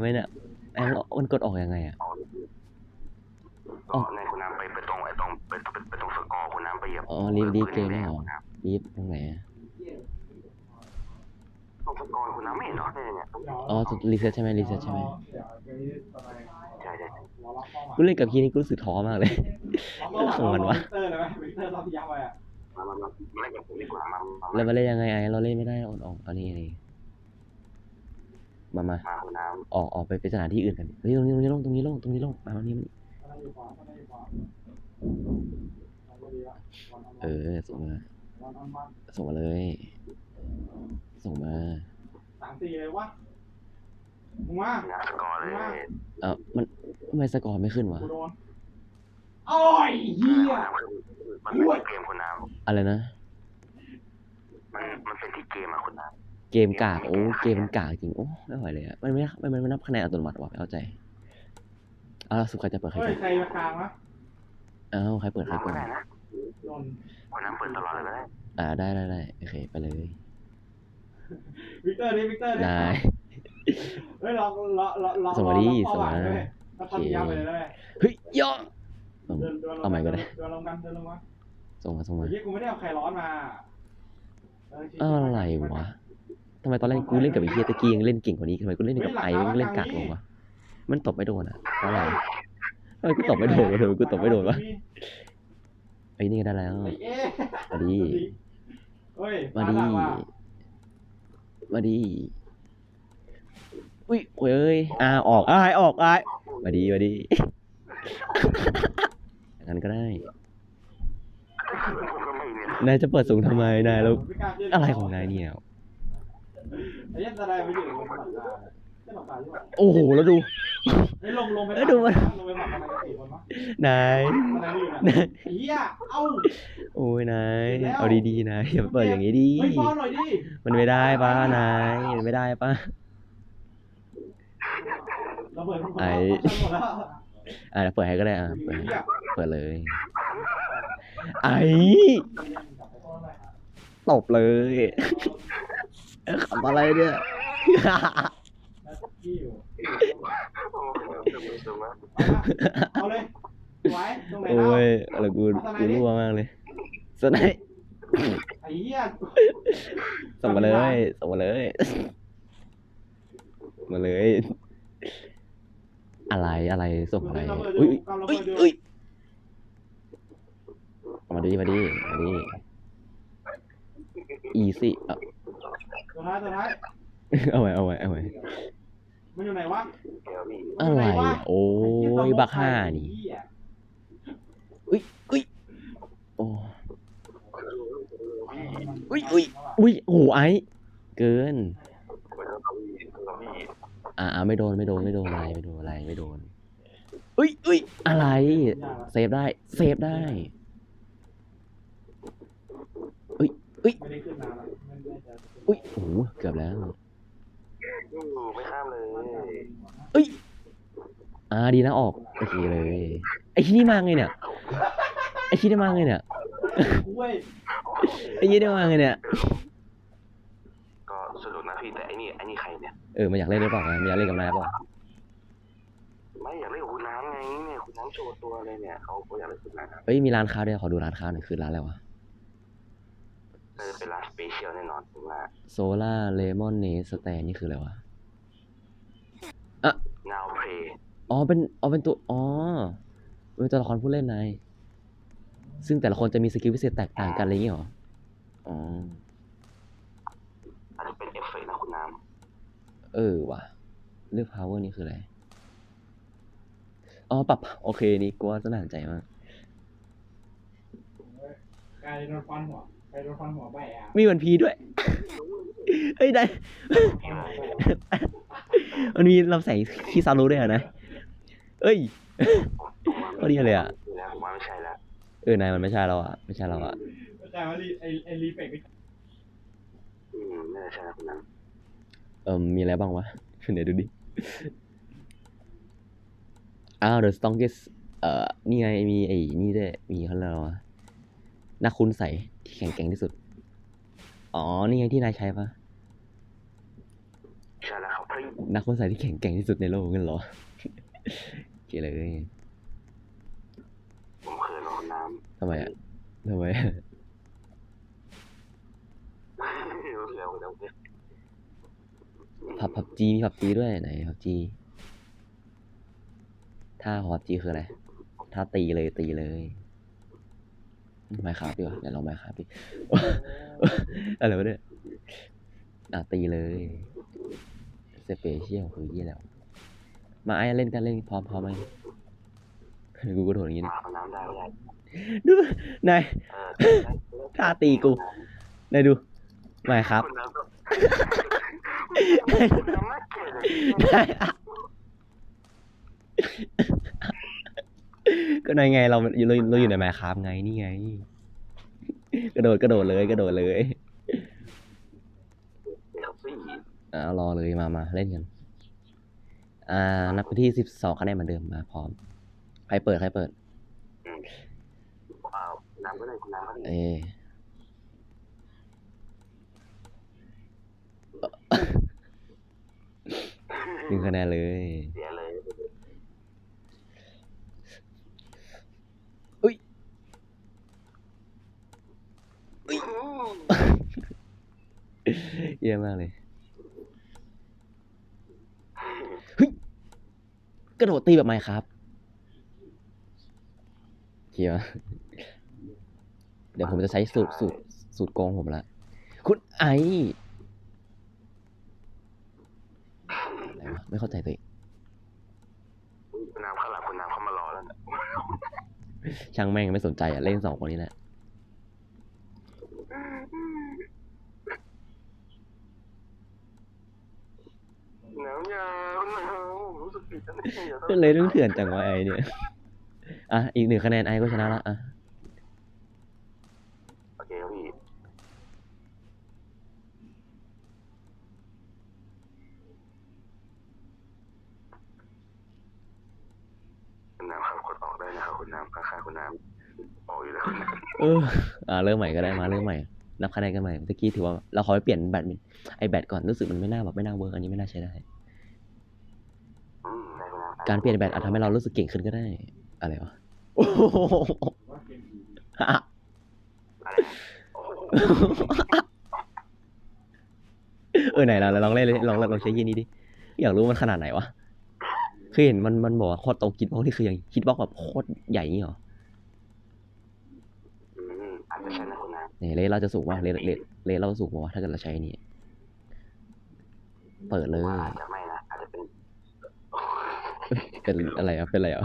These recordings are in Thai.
ไม่เนี่ยแองมันกดออกยังไงอะก็ในคุณน้ำไปไปตรงไอ้ตรงไปไปไปตรงสกอร์คุณน้ำไปเหยียบอ๋อรีบรีบเกมแดไม่งเหรอคุณน้รีบตรงไหนอะำตรงสกอร์คุณน้ำไม่เห็นเหรอเนี่ยเนี่ยอ๋อรีเซ็ตใช่ไหมรีเซ็ตใช่ไหมใช่ใช่กูเล่นกับพี่นี่กูรู้สึกท้อมากเลยของมันวะวิกเตอร์เลยไหมวิกเตอร์รอบที่ยับไปอะมามามามาเล่นกับผมดีกว่ามามาแล้วมามาเล่นยังไงไอ้เราเล่นไม่ได้ออกออกอันนี้นี่ มามามาคุณน้ออกออกไปไปสถานที่อื่นกันเฮ้ยตรงนี้ตรงนี้ลงตรงนี้ลงตรงนี้ลงมาตรงนี้มันตอนนั้นอยู่ขวาตอนนั้นอยู่ขวาเอาไปดีละวันออนเออส่งมาวันออนวันส่งมาเลย ส่งมาสามสี่เลยวะมึงมาำน้ำสกอร์เลยเออมันทำไมสกอร์ไม่ขึ้นวะกูโดนโอ้ยเฮียมันเป็นเกมคุณน้อะไรนะำมันมันเป็นที่เกมอะคุณน้ เกมกากโอ้เกมมันกากจริงโอ้ไม่ไหวเลยอะมันไม่มันมันไม่นับคะแนนอัตโนมัติว่ะไม่เข้าใจเอาล่ะสุขใครจะเปิดใครเฮ้ยก่อนใครมากลางวะเอ้าใครเปิดำใครน้ำก่ก็อนได้นะโดนคุณน้ำเปิดตลอดเลยก็ได้อ่าได้ได้ได้โอเคไปเลยวิกเตอร์ดิวิกเตอร์ดิได้เฮ้ยลองลองลองลองส่งมาดิลองส่งมาเป้หวยด้วยแล้วทำยับไปเลยได้ไหมเฮ้ยย่อเอาเดินเดินลงเอาใหม่ก็ได้เดินลงกันเดินลงมาส่งมาส่งมาเฮ้ยกูไม่ได้เอาใครร้อนมาเอะไรวะ ทำไมตอนแรกกูเล่นกับไอ้เฮียตะกี้ยังเล่นเก่งกว่านี้ทำไมกูเล่นกับไอ้ยังเล่นกากลงวะมันตบไม่โดนอะเพราะอะไรทำไมกูตบไม่โดนวะทำไมกูตบไม่โดนวะไอ้ยนี่ก็ได้แล้วไอ้เอ๊ะมาดีเฮ้ยมาดีหลังว่ะมาดีอุ้ยโอ้ยเอ้ยอ่าออกอ้ายออกอ้ายมาดีมาดีอย่างนั้นก็ได้ผมก็ไม่เนี่ยนายจะเปิดสูงทำไมนายแล้วม่กล้าเชื่อะไรของนายเนี่ย ไอ้ยันอะไรมาอยู่บนหลังคาเจ้าหลังคาใช่ไหมโอ้โห แล้วดูเฮ้ยลงลงไปเอ้ยดูมันลงไปหมักอะไรกันสี่คนวะนายมันอะไรอยู่เนี่ยนายไอ้เหี้ยเอ้าโอ้ยนายแล้วเอาดีๆนายอย่าเปิดอย่างนี้ดิเฮ้ยฟ้อนหน่อยดิมันไม่ได้ป้านายมันไม่ได้ป้าเราเปิดทุกคนไอ้เราหมดแล้วอะเปิดให้ก็ได้อะเปิดให้เหี้ยเปิดเลย ไอ้ตบเลยเอ้ย ขำอะไรเนี่ยขี้อยู่โอ้ยจำไม่จำไม่เอาเลยไว้ตรงไหนโอ้เล่ายอะไรกูกูรั่วมากเลยสไนป์ไอ้เหี้ยส่งมาเลยส่งมาเลยมาเลย อะไรอะไรส่งอะไรอุ้ยอุ้ยอุ้ยเอามาดิมาดิมาดิอีซี่เอา ตัวท้ายตัวท้ายเอาไว้เอาไว้เอาไว้มันอยู่ไหนวะเดี๋ยวพี่อะไรอะโอ้ยบักห้านี่อุ้ยอุ้ยโอ้อุ้ยอุ้ยอุ้ยโอ้โหไอเกินไปแล้วครับพี่แล้วพี่อ่าอ่าไม่โดนไม่โดนไม่โดนอะไรไม่โดนอะไรไม่โดนอุ้ยอุ้ยอะไรเซฟได้เซฟได้ไม่ได้ อุ้ยโอ้โหเกือบแล้วอู้ไม่ข้ามเลยอ่าดีนะออกโอเคเลย ไอ้ที่นี่มาไงเนี่ย ไอ้ที่นี่มาไงเนี่ยเว้ยไอ้ยี่นี่มาไงเนี่ย ก็สนุกนะพี่แต่ไอ้นี่ไอ้นี่ใครเนี่ย เออมันอยากเล่นหรือเปล่ามันอยากเล่นกับนายเปล่าไม่อยากเล่นกับคุณน้ำไงเนี่ยคุณน้ำโชว์ตัวเลยเนี่ยเขาเขาอยากเล่นคุณน้ำเอ้ยมีร้านค้าด้วยขอดูร้านค้าหน่อยคือร้านอะไรวะ น่าจะเป็นร้านสเปเชียลแน่นอนผมว่าโซล่าเลมอนเนสแตนนี่คืออะไรวะ นาวเพลอ๋อเป็นอ๋อเป็นตัวอ๋อเป็นตัวละครผู้เล่นนายซึ่งแต่ละคนจะมีสกิลพิเศษแตกต่างกันอะไรอย่างเงี้ยเหรออ๋ออาจจะเป็นเอฟเฟกต์นะคุณน้เออว่ะเลือก power นี่คืออะไรอ๋อปรับโอเคนี่กูว่าจะน่าสนใจมาก กายโดนฟันหัว กายโดนฟันหัวแบะมีวันพีด้วย เฮ้ยได้ มันมีลำแสงคีซารุด้วยอะนะ เอ้ยำพอดีเลยอะแล้วผมว่าไม่ใช่แล้วเออนายมันไม่ใช่แล้วอะ ไม่ใช่แล้วอะแต่ว่ารีไอไอรีเฟกอืมไม่น่าใช่นะคุณน้เออมีอะไรบ้างวะ เดี๋ยวดูดิ อ้าว The Strongest เอ่อ นี่ไง มีไอ้นี่ด้วย มีเขาเรียกอะไรวะ นักคุณใสที่แข็งแกร่งที่สุด อ๋อ นี่ไงที่นายใช้ปะำใช่แล้วครับฮ้ยนักคนใส่ที่แข็งแกร่งที่สุดในโลกงั้นเหรอเกเลย ผมเขินร้อนน้ทำไมอะทำไมอะำเร็วเร็วเร็วพับพับจีมีพับจีด้วยไหนพับจีท่าของพับจีคืออะไรท่าตีเลยตีเลย ไมค์ครับดีกว่าเดี๋ยวลองไมค์ครับดิอะไรวะเนี่ยอะตีเลยสเปเชียลคือยี่แล้ว มาไอ้เล่นกันเล่นพร้อมพร้อมไหมกูก็โดดอย่างงี้นะอาบน้ำได้ไม่ได้ดูนายเออท่าตีกูนายดูไมค์ครับคุณน้ำก็คุณน้ำน่าเกลียดเลยได้อะ ก็ในไงเราเราเราอยู่ในแมคครับไงนี่ไง กระโดดกระโดดเลยกระโดดเลยเดี๋ยวสิอ่ารอเลยมามาเล่นกัน อ่า นับไปที่สิบสองคะแนนเหมือนเดิมมาพร้อม ใครเปิดใครเปิดเอาน้ำก็ได้คุณน้ำก็ได้เอหนึ่งคะแนนเลยเสียเลยอุ๊ย อุ้ย เยี่ยมมากเลยกระโดดตีแบบไหมครับเฮียเดี๋ยวผมจะใช้สูตรสูตรสูตรโกงผมละ คุณไออะไรวะไม่เข้าใจตัวเองคุณน้ำข้างหลังคุณน้ำเขามารอแล้วนะช่างแม่งไม่สนใจอะ เล่นสองคนนี้แหละ น้ำยาคุณน้ำผมรู้สึกผิดนะ เนี่ยก็เลยต้องเถื่อนจังวะไอเนี่ย อะ อีกหนึ่งคะแนนไอก็ชนะละอะ โอเคครับพี่คุณน้ำครับกดออกได้นะครับคุณน้ำข้างๆคุณน้ำออกอยู่แล้วคุณน้ำเออ อ่าเริ่มใหม่ก็ได้มาเริ่มใหม่ นับคะแนนกันใหม่เมื่อกี้ถือว่าเราขอไปเปลี่ยนแบตไอแบตก่อนรู้สึกมันไม่น่าแบบไม่น่าเวิร์กอันนี้ไม่น่าใช้ได้อืมได้คุณน้ำ การเปลี่ยนแบตอาจทำให้เรารู้สึกเก่งขึ้นก็ได้ อะไรวะโอ้โหว่าเกมผีอะไรนะโอ้โหเออไหนเราลองเล่นเลยลองลองใช้ยี่นี้ดิ อยากรู้มันขนาดไหนวะเคยเห็นมันมันบอกว่าโคตรโตคิดบล็อกนี่คือยังคิดบล็อกแบบโคตรใหญ่นี่หรออืมอาจจะใช่นะคุณน้ำเนี่ยเลนเราจะสูงว่าเลนเลนเลนเราสูงกว่าถ้าเกิดเราใช้อันนี่ เปิดเลย ว่าอาจจะไม่นะอาจจะเป็น เป็นอะไรอะเป็นอะไรอะ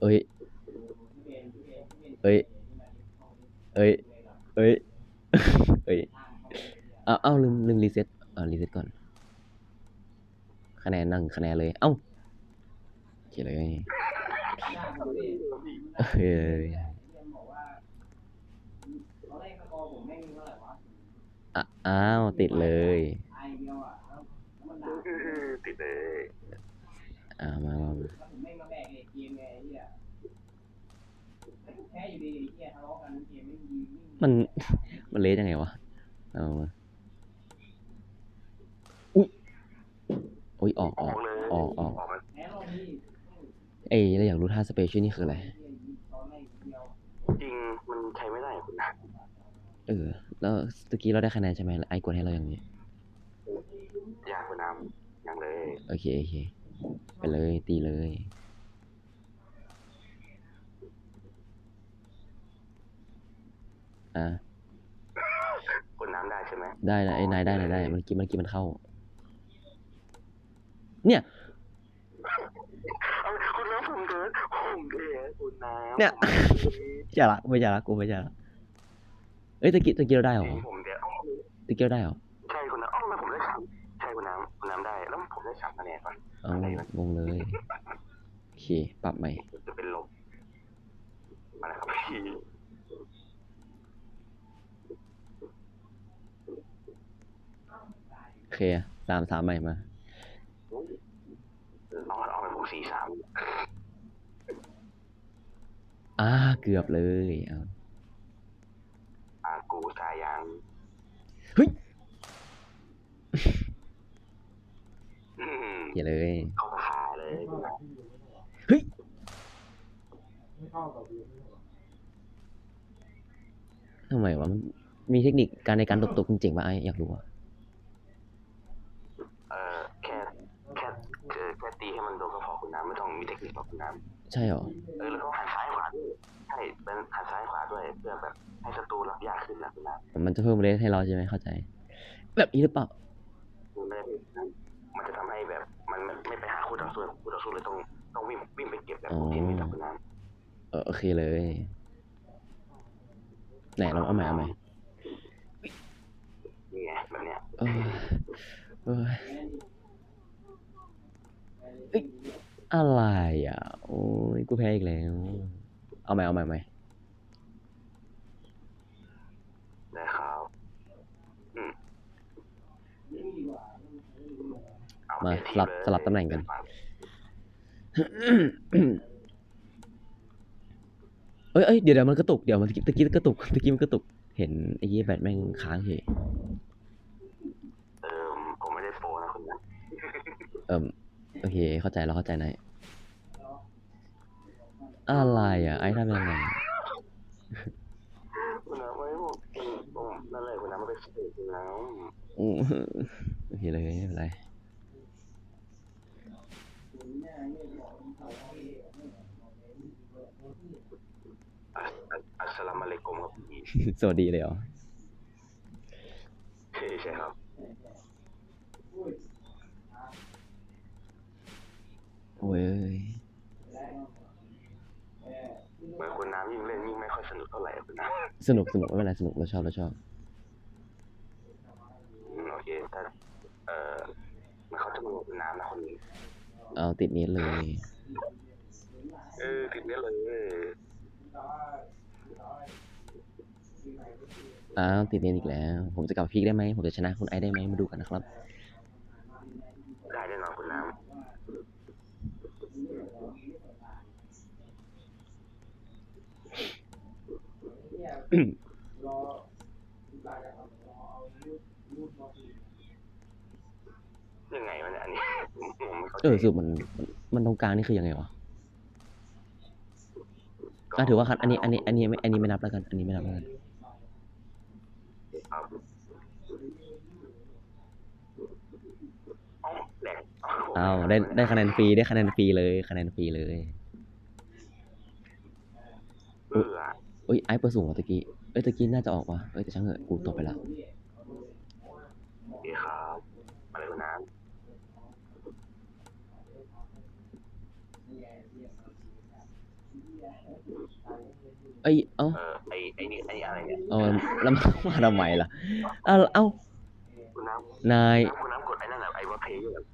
เอ้ย เอ้ย เอ้ย เอ้ย เอ้ย เอาเอาลืมลืมรีเซ็ตอ่ารีเซ็ตก่อน คะแนนนั่งคะแนนเลย เอ้าโอเคเลยเอ้ยอะอ้าว ติดเลย เลยอ่ามามามามัน มันเละยังไงวะ เอามาอุ้ยอุ้ยออกออกออกออกออกมาเอ้ยเราอยากรู้ท่าสเปเชียลนี่คืออะไร จริงมันใช้ไม่ได้คุณน้เออ แล้วตะกี้เราได้คะแนนใช่ไหมแล้วไอ้กดให้เราอย่างนี้ำยากคุณน้ำยังเลย โอเคโอเคไปเลยตีเลยอะคุณน้ำได้ใช่ไหมได้นะไอ้นายได้นายได้มันกี้มันกี้มันเข้า เนี่ยเอาคุณน้ำผมเกินผมเกินคุณน้ำเนี่ยจะละไม่จะละกูไม่จะละเอ้ยตะกี้ตะกี้เราได้เหรอผมเดี๋ยวเอ้าตะกี้เราได้เหรอ เอางงเลยโอเคปรับใหม่จะเป็นลบมาแล้วครับพี่โอเคสามสามใหม่มาเอาเอาไปผมสี่สามอ่าเกือบเลยเอา อ่ากูสายยาง อืมอย่าเลยเข้าขาเลยคุณน้เฮ้ยไม่เข้ากับวิวไม่เข้ากับทำไมวะมันมีเทคนิคการในการตบตัวจริงๆป่ะไออยากรู้อะำเออแค่แค่เออแค่ตีให้มันโดนก็พอคุณน้ำไม่ต้องมีเทคนิคหรอกคุณน้ใช่เหรอำเออแล้วก็หันซ้ายขวาด้วยใช่เป็นหันซ้ายขวาด้วยเพื่อแบบให้ศัตรูรับยากขึ้นนะคุณน้ำมันจะเพิ่มเลสให้เราใช่ไหมเข้าใจ แบบนี้หรือเปล่าคุณไม่ได้มันจะทำให้แบบ มันไม่ไม่ไปหาคู่ต่อสู้คู่ต่อสู้เลยต้องต้องวิ่งวิ่งไปเก็บแบบอ๋อทีมนี้นะคุณน้เออโอเคเลยไหนเราเอาใหม่เอาใหม่ำนี่ไงแบบเนี้ยเออเออเอ้ยอะไรอะ โอ้ยกูแพ้อีกแล้ว เอาใหม่เอาใหม่เอาใหม่นะครับอืมเอ มาเต็สที่ลับเยสลับตำแหน่งกัน เอ้ยเอ้ยเดี๋ยวเดี๋ยวมันกระตุก เดี๋ยวมันตะกี้ตะกี้กระตุกตะกี้มันกระตุก เห็นไอ้ยี่แบตแม่งค้างเฉยเออผมไม่ได้โปรนะคุณนะเอิมโอเค เข้าใจแล้วเข้าใจนายอะไรอะ ไอ้ทำยังไงคุณนะไม่ผมผมนั่นแหละคุณนะมันเป็นสเตจคุณนะอืมโอเคเลยไม่เป็นไร อัสอั สอัสสลามุอะลัยกุมครับพี่สวัสดีเลยเหรอใช่ใช่ครับโอ้ยเหมือนคุณน้ำยิ่งเล่นยิ่งไม่ค่อยสนุกเท่าไหร่คุณน้สนุกสนุกไม่เป็นไรสนุกเราชอบเราชอบำอืมโอเคแต่เออมันเขาจะมาคุณน้ำนะคนนี้เอาติดนี้เลย เออติดเนี้ยเลย อ้าวติดเนียนอีกแล้ว ผมจะกลับพีคได้ไหม ผมจะชนะคุณไอซ์ได้ไหมมาดูกันนะครับ ได้แน่นอนคุณน้รอรายการรอเอารูดรูดมาทีำยังไงวะเนี่ยอันนี้ผมผมไม่เข้าใจเออสรุปมันมันมันตรงกลางนี่คือยังไงวะอะถือว่าคันอันนี้อันนี้อันนี้ไม่อันนี้ไม่นับแล้วกัน อันนี้ไม่นับแล้วกัน ครับเอ้า แหลกอ้าวได้ได้คะแนนฟรีได้คะแนนฟรีเลยคะแนนฟรีเลยเบื่อเอ้ยไอซ์เปิดสูงกว่าตะกี้เอ้ยตะกี้น่าจะออกว่ะเอ้ยแต่ช่างเถอะกูตกไปละโอเคครับอะไรคุณน้ำเอ้ยเอ้าเออไอไอนี่ไออะไรเนี่ยเอาแล้วมามาทำไมล่ะเอ้าเอ้าคุณน้นาย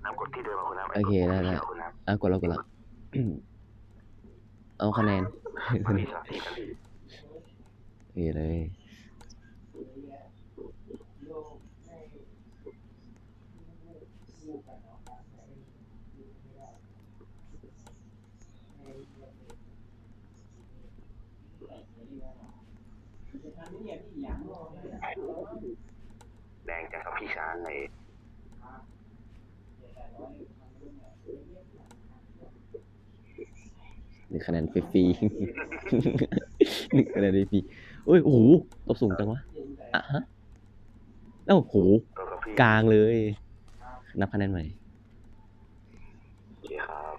น้ำกดที่เดิมมาคุณน้ำโอเคได้ได้ คุณน้ำอะกดแล้วกดแล้วเอาคะแนนมันมีสลับที่กันดีโอเคเลย แดงจังกับพี่ช้างเลย หนึ่งคะแนนฟรีๆหนึ่งคะแนนฟรีๆเอ้ยโอ้โหตบสูงจังวะอะฮะเอ้าโหตัวกับพี่กลางเลย นับคะแนนใหม่โอเคครับ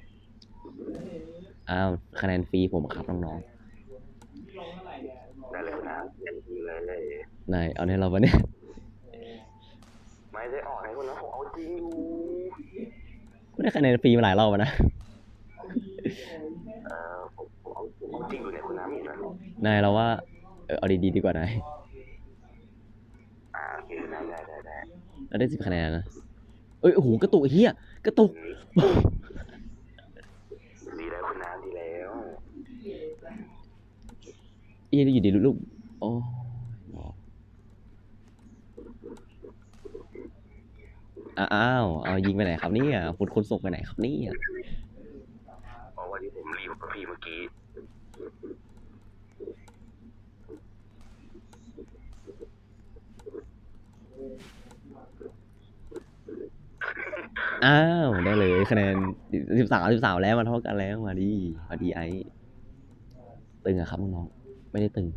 อ้าวคะแนนฟรีผมครับน้องได้เลยคุณน้ำเต็มที่เลยเลยๆนายเอาในเราปะเนี่ยไม่ได้ออกให้คุณน้ำผมเอาจริงอยู่กูได้คะแนนฟรีมาหลายรอบแล้วนะ จริงอยู่ในคุณน้ำอีกแล้วนายเราว่า เออเอาดีๆดีกว่านาย อ่าโอเคได้ได้ได้ได้เราได้สิบคะแนนนะ เอ้ยโอ้โหกระตุกไอ้เฮียกระตุก ดีแล้วคุณน้ำดีแล้วเอียอยู่ดีลูกๆโอ้ยอ้าวเอายิงไปไหนครับเนี่ยคุณคนส่งไปไหนครับเนี่ย เพราะว่าที่ผมรีบกับพี่เมื่อกี้ อ้าวได้เลยคะแนนสิบสามสิบสามแล้วมาเท่ากันแล้วมาดีมาดีไอตึงอะครับน้องไม่ได้ตึง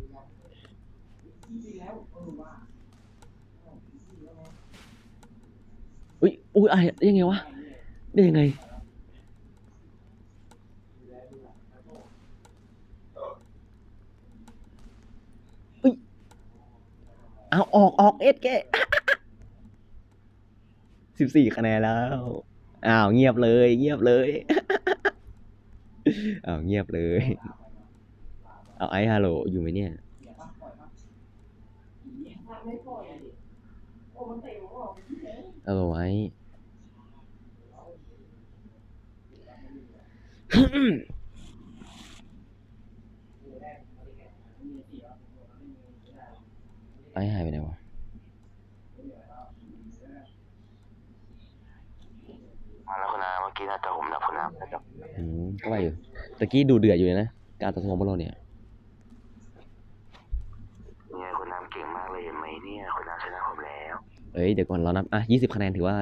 อุ้ยอุ้ยไอ้ได้ยังไงวะได้ยังไงอุ้ยเอาออกออกเอสแก สิบสี่คะแนนแล้ว อ้าวเงียบเลย เงียบเลย อ้าวเงียบเลย เอาไอ้ฮัลโหลอยู่ไหมเนี่ยเออไว้ไอ้หายไปไหนวะ มาแล้วคุณอาเมื่อกี้น่า จะผมดับคุณอาน่าจะอืมก็ว่าอยู่ตะกี้ดูเดือดอยู่เลยนะการต่อสู้ของพวกเราเนี่ยเนี่ยคุณน้ำเก่งมากเลยเห็นไหมเนี่ยคุณน้ำชนะผมแล้วเอ้ยเดี๋ยวก่อนเรานับอะยี่สิบคะแนนถือว่า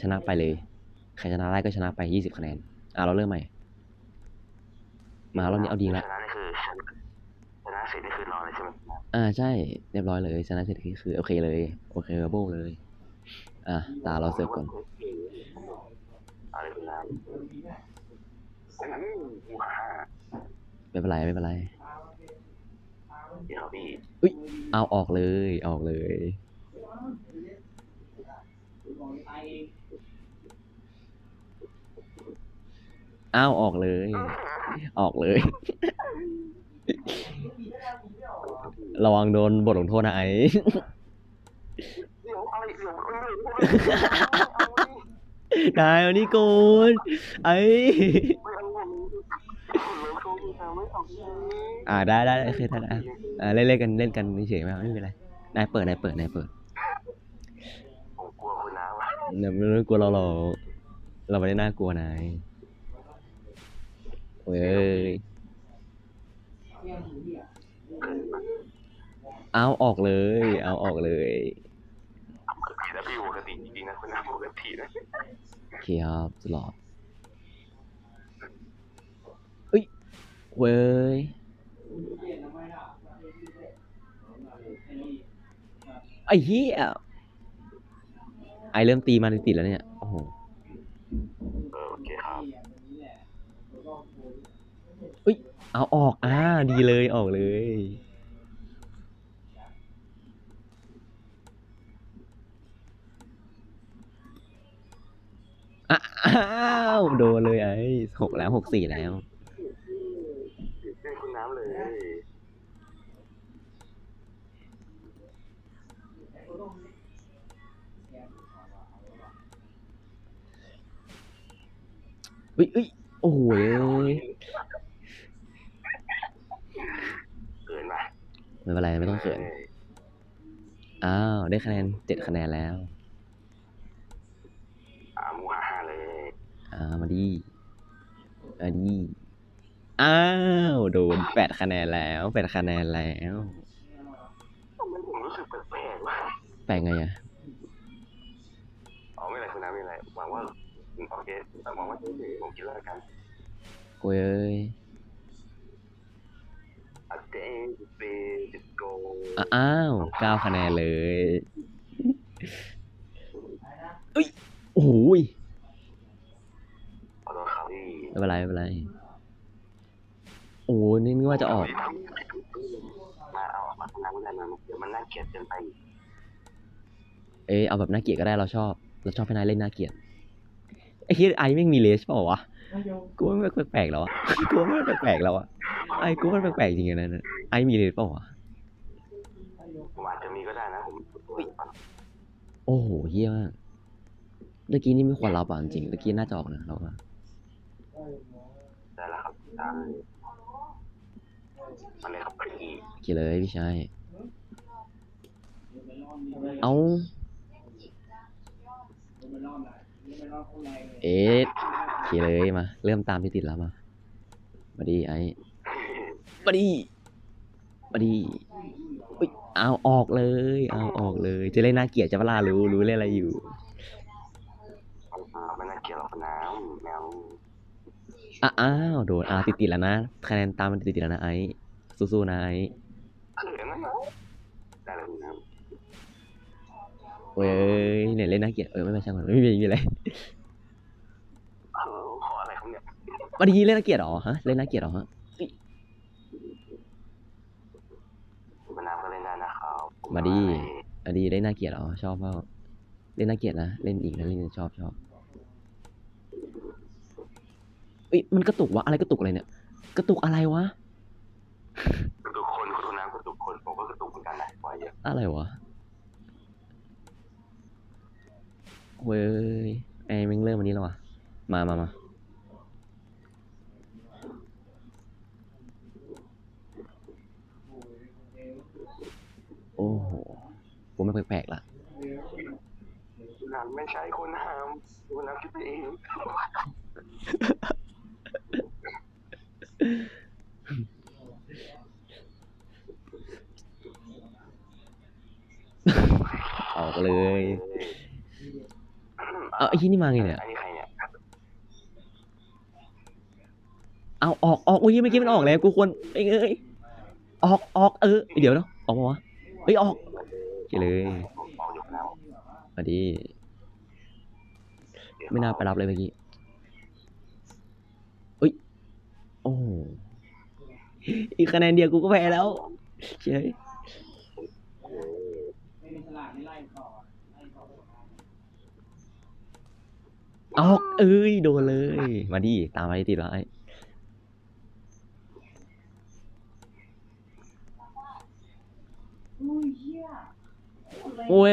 ชนะไปเลยใครชนะได้ก็ชนะไปยี่สิบคะแนนอะเราเริ่มใหม่ มารอบนี้เอาดีละชนะนี่คือชนะชนะเสร็จนี่คือนอนเลยใช่ไหมครับอ่าใช่เรียบร้อยเลยชนะเสร็จก็คือโอเคเลย โอเคเบลเลย อะตาเราเสิร์ฟก่อนเอาเลยคุณน้ำ โอ้าไม่เป็นไรไม่เป็นไร เดี๋ยวพี่อุ้ยเอาออกเลยออกเลย เอาออกเลย ออกเลย ระวังโดนบทลงโทษนะไอ้เดี๋ยวอะไรเดี๋ยวเดี๋ยวนายวันนี้โกนไอ้ ไอาผมผมเขาทำไม่ออกเลยอ่าได้ได้โอเคได้ได้อ่าเล่นเล่นกันเล่นกันเฉยๆไม่เอาไม่เป็นไรนายเปิดนายเปิดนายเปิดผมกลัวคุณน้ำว่ะเนี่ยไม่ต้องกลัวเราหรอกเราไม่ได้น่ากลัวนายโอ้ยเอ้ยเกินไปเอาออกเลย เอาออกเลยปกติแล้วพี่ปกติจริงๆนะคุณน้ำปกตินะโอเคครับสุดหล่อเอ้ย เว้ย ไอ้เหี้ย ไอเริ่มตีมาติดๆแล้วเนี่ย โอ้โหเออโอเคครับเอาออกอ่าดีเลยออกเลยอะอ้าว โดนเลยไอ้หกแล้วหกสี่แล้วเป็น คุณน้ำเลยเฮ้ยเฮ้ยโอ้โหเอ้ยเกินไปไม่เป็นไรไม่ต้องเขินอ้าวได้คะแนนเจ็ดคะแนนแล้วอ่ามูฮ่าฮ่าเลยอ่ามาดีมาดี อ้าว โดนแปดคะแนนแล้วแปดคะแนนแล้วทำไมผมรู้สึกแปลกๆวะแปลงไงอะอ๋อไม่เป็นไรคุณน้ำไม่เป็นไรหวังว่าโอเคแต่หวังว่าจะถึงผมคิดแล้วกันโอ้ยเอ้ย A day to be to go อะอ้าวเก้าคะแนนเลยเอ้ยโอ้โหยขอโทษครับพี่ ไม่เป็นไรไม่เป็นไร โอ้ยนี่นึกว่าจะออก มาเอามาคุณน้ำไม่ได้นะเดี๋ยวมันน่าเกลียดเกินไปเอยเอาแบบน่าเกลียดก็ได้เราชอบ เราชอบให้นายเล่นน่าเกลียดไอ้ที่ไอ้แม่มีเลสเปล่าวะกูว่ามันแปลกๆแล้วอะกูว่ามันแปลกๆแล้วอะไอ้กูว่ามันแปลกๆจริงๆนะเนี่ยไอ้มีเลสเปล่าวะผมอาจจะมีก็ได้นะผมโอ้โหเฮี้ยมากเมื่อกี้นี่ไม่ควรรับอะจริงๆเมื่อกี้น่าจะออกนะเราว่าได้แล้วครับ มมาเลยครับพี่โอเคเลยพี่ชาย เอาเอ๊ะโอเคเลยมา เริ่มตามที่ติดแล้วมามาดีไอ้มาดีมาดีอุ๊ยเอาออกเลย เอาออกเลย จะเล่นน่าเกลียดจะเวลารู้รู้เล่นอะไรอยู่ไม่น่าเกลียดคุณน้ำแมวอะอ้าวโดนอะติดติดๆแล้วนะคะแนนตามมันติดติดๆแล้วนะไอ้ สู้ๆนะไอ้เขินนะได้เลยคุณน้โอ้ยเนี่ยเล่นน่าเกลียดเออไม่ไม่ช่างมันไม่มีไม่มีอะไรขออะไรครับเนี่ยมาดี้เล่นน่าเกลียดเหรอฮะเล่นน่าเกลียดเหรอฮะคุณน้ำก็เล่นได้นะครับมาดีมาดีเล่นน่าเกลียดเหรอชอบเปล่าเล่นน่าเกลียดนะเล่นอีกนะเล่นชอบชอบเอ้ยมันกระตุกวะอะไรกระตุกอะไรเนี่ย กระตุกอะไรวะ กระตุกคนคุณน้ำกระตุกคนผมก็กระตุกเหมือนกันนะปล่อยเยอะอะไรวะเว้ยไอ้แม่งเริ่มวันนี้แล้ววะมามามาโอ้โหผมไม่แปลกๆละคุณน้ำไม่ใช่คุณน้ำคุณน้ำคิดไปเอง ออกเลย เอาไอ้ที่นี่มาไงเนี่ย อันนี้ใครเนี่ยเอาออกออกโอ้ยเมื่อกี้มันออกแล้วกูควรไอ้เอ้ยออกออกเออเดี๋ยวเนาะออกมาวะเฮ้ยออกโอเคเลยผมบอกอยู่คุณน้มาดีำไม่น่าไปรับเลยเมื่อกี้เอ้ยโอ้โหอีกคะแนนเดียวกูก็แพ้แล้วเฉย ออกเอ้ยโดนเลย มาดิตามมาดิติดร้อยโอ้ย